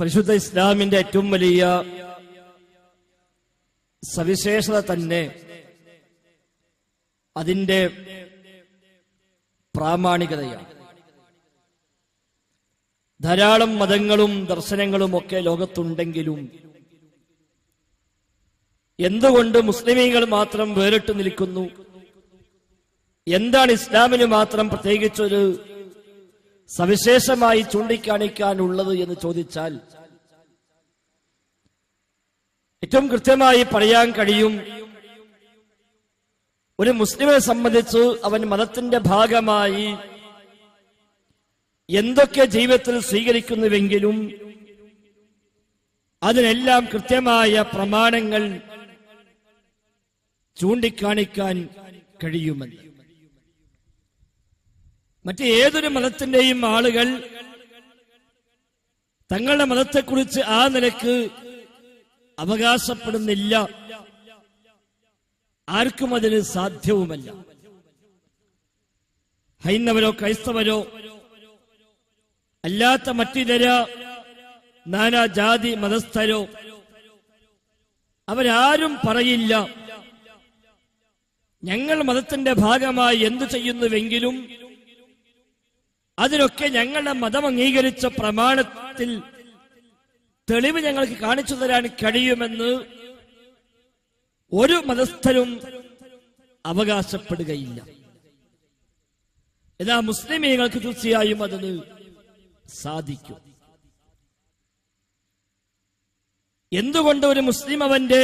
പരിശുദ്ധ ഇസ്ലാമിന്റെ ഏറ്റവും വലിയ സവിശേഷത തന്നെ അതിന്റെ പ്രാമാണികതയാണ്. ധാരാളം മതങ്ങളും ദർശനങ്ങളും ഒക്കെ ലോകത്തുണ്ടെങ്കിലും എന്തുകൊണ്ട് മുസ്ലിമീങ്ങൾ മാത്രം വേറിട്ട് നിൽക്കുന്നു? എന്താണ് ഇസ്ലാമിന് മാത്രം പ്രത്യേകിച്ചൊരു സവിശേഷമായി ചൂണ്ടിക്കാണിക്കാനുള്ളത് എന്ന് ചോദിച്ചാൽ ഏറ്റവും കൃത്യമായി പറയാൻ കഴിയും ഒരു മുസ്ലിമെ സംബന്ധിച്ച് അവൻ മതത്തിന്റെ ഭാഗമായി എന്തൊക്കെ ജീവിതത്തിൽ സ്വീകരിക്കുന്നുവെങ്കിലും അതിനെല്ലാം കൃത്യമായ പ്രമാണങ്ങൾ ചൂണ്ടിക്കാണിക്കാൻ കഴിയുമെന്ന് മറ്റ് ഏതൊരു മതത്തിന്റെയും ആളുകൾ തങ്ങളുടെ മതത്തെക്കുറിച്ച് ആ നിലയ്ക്ക് അവകാശപ്പെടുന്നില്ല. ആർക്കും അതിന് സാധ്യവുമല്ല. ഹൈന്ദവരോ ക്രൈസ്തവരോ അല്ലാത്ത മറ്റിതര നാനാ ജാതി മതസ്ഥരോ അവരാരും പറയില്ല. ഞങ്ങൾ മതത്തിന്റെ ഭാഗമായി എന്തു ചെയ്യുന്നുവെങ്കിലും അതിനൊക്കെ ഞങ്ങളുടെ മതം അംഗീകരിച്ച പ്രമാണത്തിൽ തെളിവ് ഞങ്ങൾക്ക് കാണിച്ചു തരാൻ കഴിയുമെന്ന് ഒരു മതസ്ഥരും അവകാശപ്പെടുകയില്ല. എന്നാ മുസ്ലിമീങ്ങൾക്ക് തീർച്ചയായും അതിന് സാധിക്കും. എന്തുകൊണ്ട് ഒരു മുസ്ലിം അവന്റെ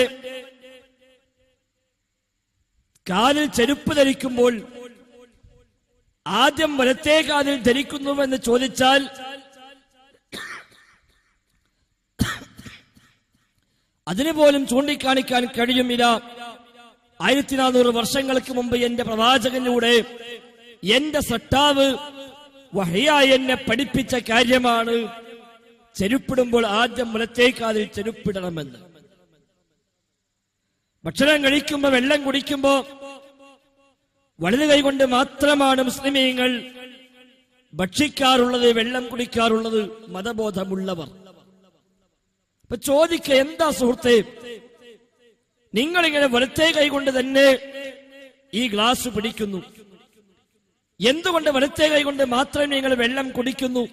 കാലിൽ ചെരുപ്പ് ധരിക്കുമ്പോൾ ആദ്യം വലത്തേ കാലിൽ ധരിക്കുന്നുവെന്ന് ചോദിച്ചാൽ അതിനു പോലും ചൂണ്ടിക്കാണിക്കാൻ കഴിയുമില്ല. ആയിരത്തി നാനൂറ് വർഷങ്ങൾക്ക് മുമ്പ് എന്റെ പ്രവാചകനിലൂടെ എന്റെ സട്ടാവ് വഹയായി എന്നെ പഠിപ്പിച്ച കാര്യമാണ് ചെരുപ്പിടുമ്പോൾ ആദ്യം മുലത്തേക്കാതിൽ ചെരുപ്പിടണമെന്ന്. ഭക്ഷണം കഴിക്കുമ്പോ വെള്ളം കുടിക്കുമ്പോ വലത് കൈകൊണ്ട് മാത്രമാണ് മുസ്ലിമീങ്ങൾ ഭക്ഷിക്കാറുള്ളത് വെള്ളം കുടിക്കാറുള്ളത് മതബോധമുള്ളവർ. ഇപ്പൊ ചോദിക്ക എന്താ സുഹൃത്തെ? നിങ്ങളിങ്ങനെ വലത്തെ കൈകൊണ്ട് തന്നെ ഈ ഗ്ലാസ് പിടിക്കുന്നു. എന്തുകൊണ്ട് വലത്തെ കൈകൊണ്ട് മാത്രം നിങ്ങൾ വെള്ളം കുടിക്കുന്നു?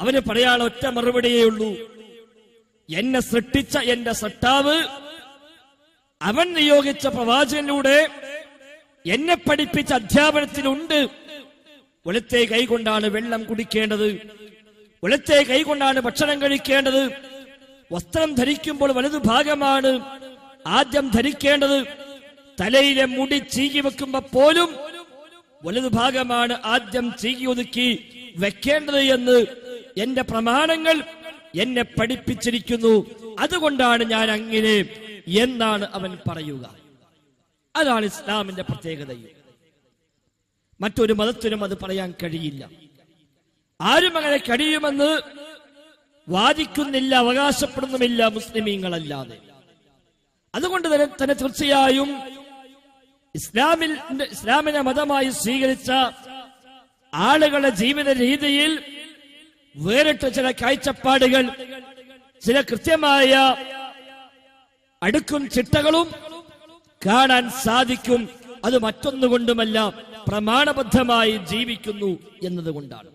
അവന് പറയാൻ ഒറ്റ മറുപടിയേ ഉള്ളൂ. എന്നെ സൃഷ്ടിച്ച എന്റെ സട്ടാവ് അവൻ നിയോഗിച്ച പ്രവാചകനിലൂടെ എന്നെ പഠിപ്പിച്ച അധ്യാപനത്തിലുണ്ട്. ഒലത്തെ കൈകൊണ്ടാണ് വെള്ളം കുടിക്കേണ്ടത്. ഒലത്തെ കൈകൊണ്ടാണ് ഭക്ഷണം കഴിക്കേണ്ടത്. വസ്ത്രം ധരിക്കുമ്പോൾ വലതു ഭാഗമാണ് ആദ്യം ധരിക്കേണ്ടത്. തലയിലെ മുടി ചീകി വെക്കുമ്പോ പോലും വലതു ഭാഗമാണ് ആദ്യം ചീകി ഒതുക്കി വെക്കേണ്ടത് എന്ന് എന്റെ പ്രമാണങ്ങൾ എന്നെ പഠിപ്പിച്ചിരിക്കുന്നു. അതുകൊണ്ടാണ് ഞാൻ അങ്ങനെ എന്നാണ് അവൻ പറയുക. അതാണ് ഇസ്ലാമിന്റെ പ്രത്യേകതയും. മറ്റൊരു മതത്തിനും അത് പറയാൻ കഴിയില്ല. ആരും അങ്ങനെ കഴിയുമെന്ന് വാദിക്കുന്നില്ല അവകാശപ്പെടുന്നുമില്ല മുസ്ലിമീങ്ങളല്ലാതെ. അതുകൊണ്ട് തന്നെ തന്നെ തീർച്ചയായും ഇസ്ലാമിൽ ഇസ്ലാമിനെ മതമായി സ്വീകരിച്ച ആളുകളുടെ ജീവിത രീതിയിൽ വേറിട്ട ചില കാഴ്ചപ്പാടുകൾ ചില കൃത്യമായ അടുക്കും ചിട്ടകളും കാണാൻ സാധിക്കും. അത് മറ്റൊന്നുകൊണ്ടുമല്ല പ്രമാണബദ്ധമായി ജീവിക്കുന്നു എന്നതുകൊണ്ടാണ്.